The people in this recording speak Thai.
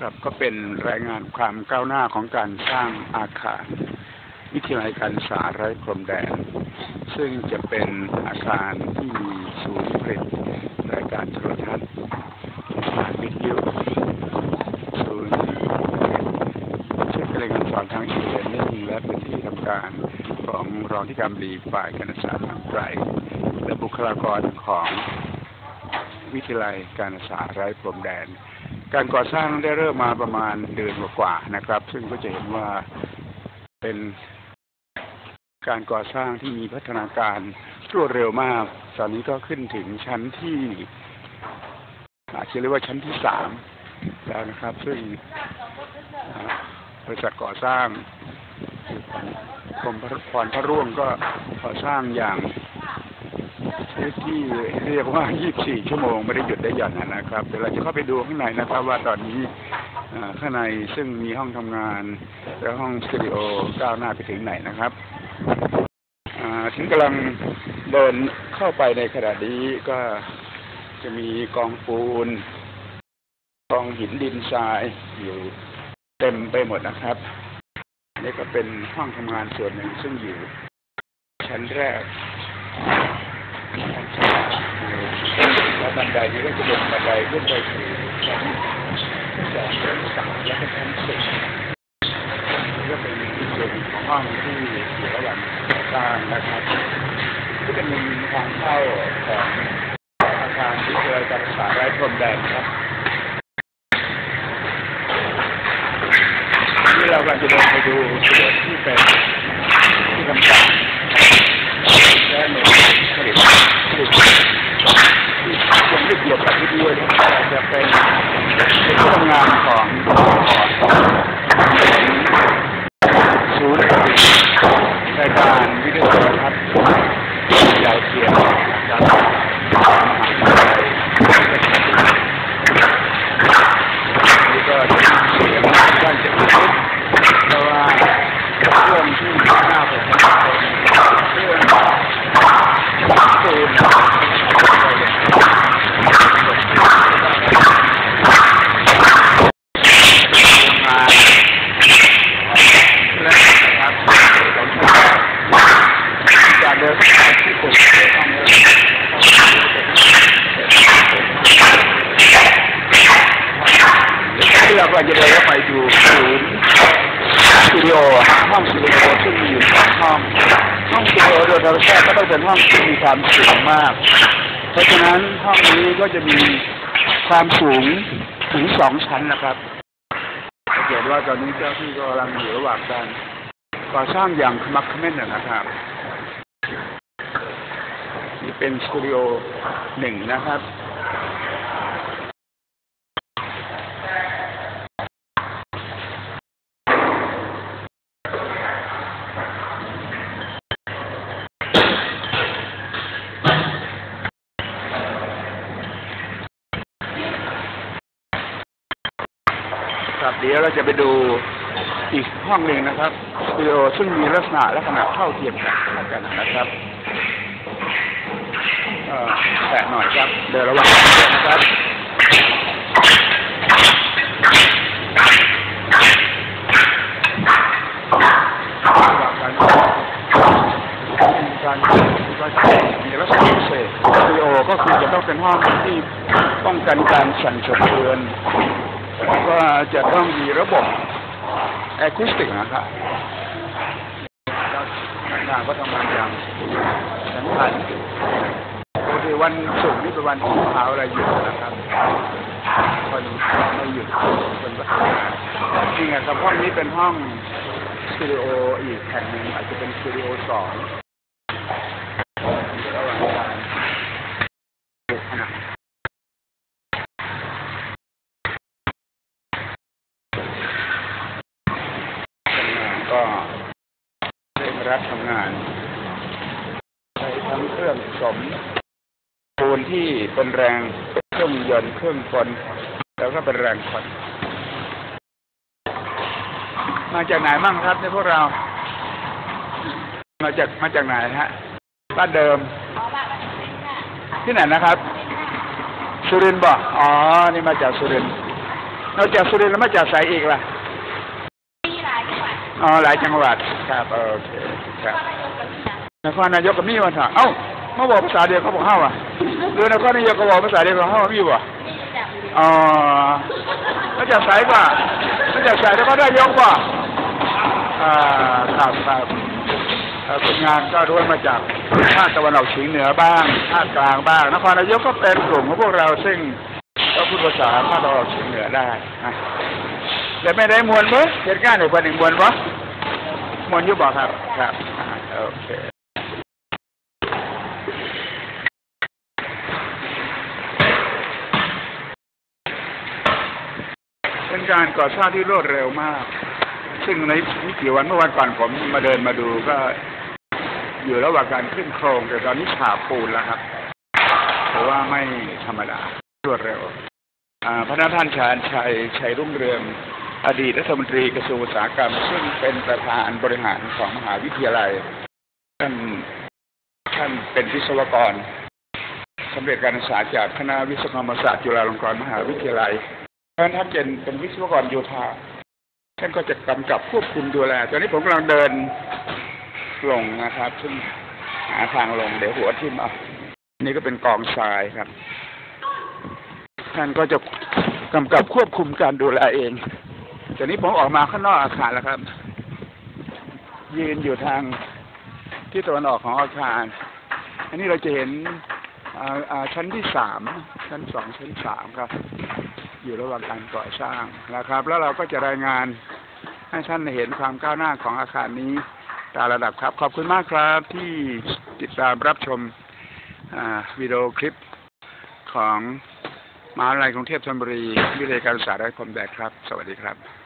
ครับก็เป็นรายงานความก้าวหน้าของการสร้างอาคาร วิทยาลัยการศึกษาไร้พรมแดน ซึ่งจะเป็นอาคารที่มีศูนย์ผลิตรายการโทรทัศน์สถานวิทยุศูนย์ช่วยการเรียนการสอนทางอินเทอร์เน็ตและเป็นที่ทำการของรองที่การบดีฝ่ายการศึกษาทางไกลและบุคลากรของวิทยาลัยการศึกษาไร้พรมแดน การก่อสร้างได้เริ่มมาประมาณเดือนกว่าๆนะครับ ซึ่งก็จะเห็นว่าเป็นการก่อสร้างที่มีพัฒนาการรวดเร็วมาก ตอนนี้ก็ขึ้นถึงชั้นที่อาจจะเรียกว่าชั้นที่สามแล้วนะครับ ซึ่งบริษัทก่อสร้างกรมพรพรพระร่วงก็ก่อสร้างอย่าง ที่เรียกว่า 24 ชั่วโมงไม่ได้หยุดได้หย่อนนะครับเดี๋ยวเราจะเข้าไปดูข้างในนะครับ ว่าตอนนี้ข้างในซึ่งมีห้องทำงาน และห้องสตูดิโอก้าวหน้าไปถึงไหนนะครับถึงกำลังเดินเข้าไปในขณะนี้ก็จะมีกองปูนกองหินดินทรายอยู่เต็มไปหมดนะครับ นี่ก็เป็นห้องทำงานส่วนหนึ่งซึ่งอยู่ชั้นแรก แล้วบันไดนี้ก็จะเป็นบันไดขึ้นไปสู่ชั้นสองชั้นสามแล้วก็ชั้นสี่ก็เป็นอีกส่วนหนึ่งของห้องที่อยู่ระหว่างสร้างนะครับก็จะมีทางเข้าของอาคารวิทยาลัยการศึกษาไร้พรมแดนครับที่เรากำลังจะเดินไปดูส่วนที่เป็นที่ทำการและหน่วยผลิตผลิต ที่ยังไม่เกี่ยวกับวิ ทยุนะครับจะเป็นเป็นที่ทำงานของศูนย์รายการวิทยุโทรทัศน์ยาวเทียมนะครับนี่ก็จะมีเสียงด้านจะมีเพราะว่าเครื่องที่หน้าผมเครื่องตูน มาและครับจะเดินทางที่ผมจะต้องเดินที่เราก็จะเดินเข้าไปดูศูนย์สตูดิโอห้องสตูดิโอซึ่งมีอยู่สองห้อง ห้องสตูดิโดยธรรมชาติก็ต้องเป็นห้องที่มีความสูงมาก เพราะฉะนั้นห้องนี้ก็จะมีความสูงถึงสองชั้นนะครับสังเกตว่าตอนนี้เจ้าที่ก็กำลังอยู่ระหว่างการก่อสร้างอย่างขมักเขม้นนะครับนี่เป็นสตูดิโอหนึ่งนะครับ ครับเดี๋ยวเราจะไปดูอีกห้องหนึ่งนะครับสตูดิโอซึ่งมีลักษณะและขนาดเท่าเทียมกันกันนะครับแตะหน่อยครับ เดินระหว่างนด้วยนะครับระหว่างกันมีการมีลักษณะพิเศษสตูดิโอก็คือจะต้องเป็นห้องที่ป้องกันการสั่นสะเทือน วก็จะต้องมีระบบแอคูสติกนะครับงานก็ทำงานอย่างสำคัญปกติวันศุกร์นี่เป็นวันที่เช้าอะไรหยุดนะครับคนไม่หยุดคนก็ทำงานจริงๆครับห้องนี้เป็นห้องสตูดิโออีกแห่งหนึ่งอาจจะเป็นสตูดิโอสองระหว่างการปลูกผนัง ทำงานก็เร่ งานใช้ทั้งเครื่องสมปูนที่เป็นแรงเครื่องยนต์เครื่องกลแล้วก็เป็นแรงคนมาจากไหนบ้างครับในพวกเรา มาจากมาจากไหนฮะบ้านเดิม ที่ไหนนะครับ สุรินทร์บอกอ๋อ นี่มาจากสุรินทร์นอกจากสุรินทร์แล้วมาจากสายอีกล่ะมีหลายจังหวัดอ๋อหลายจังหวัด ครับโอเคครับนครนายกกับนี่นะนครนายกกับนี่วันเถอะเอ้ามาบอกภาษาเดียวเขาบอกเฮ้าอะหรือนครนายกก็บอกภาษาเดียวกับเฮ้ามีบ่นี่จับอยู่อ๋อมาจากสายกว่ามาจากสายแล้วก็ได้ยกกว่าอ่าครับครับเอ่อเป็นงานก็ร่วนมาจากภาคตะวันออกเฉียงเหนือบ้างภาคกลางบ้าง นครนายกก็เป็นกลุ่มของพวกเราซึ่งก็พูดภาษาภาคตะวันออกเฉียงเหนือได้นะแต่ไม่ได้มวนมั้ยเหตุการณ์ในคนหนึ่งมวนปะ มนอยุบบอกครับ ครับโอเคเป็นการก่อสร้างที่รวดเร็วมาก ซึ่งในไม่กี่วันเมื่อวันก่อนผมมาเดินมาดูก็ อยู่ระหว่างการขึ้นโครงแต่ตอนนี้ฉาบปูนแล้วครับถือว่าไม่ธรรมดารวดเร็วพระท่านชาญชัยชัยรุ่งเรือง อดีตรัฐมนตรีกระทรวงอุตสาหกรรม ซึ่งเป็นประธานบริหารของมหาวิทยาลัย ท่านท่านเป็นวิศวกรสำเร็จการศึกษาจากคณะวิศวกรรมศาสตร์จุฬาลงกรณ์มหาวิทยาลัยเพราะฉะนั้นท่านเป็นเป็นวิศวกรโยธาท่านก็จะกำกับควบคุมดูแลตอนนี้ผมกำลังเดินลงนะครับ ซึ่งหาทางลงเดี๋ยวหัวทิ่มเอานี่ก็เป็นกองทรายครับ ท่านก็จะกำกับควบคุมการดูแลเอง ตอนนี้ผมออกมาข้างนอกอาคารแล้วครับ ยืนอยู่ทางที่ตะวันออกของอาคาร อันนี้เราจะเห็นชั้นที่สามชั้นสองชั้นสามครับ อยู่ระหว่างการก่อสร้างนะครับ แล้วเราก็จะรายงานให้ท่านเห็นความก้าวหน้าของอาคารนี้ตามระดับครับ ขอบคุณมากครับที่ติดตามรับชมวิดีโอคลิปของมหาวิทยาลัยกรุงเทพธนบุรีวิทยาการศึกษาไร้พรมแดนครับ สวัสดีครับ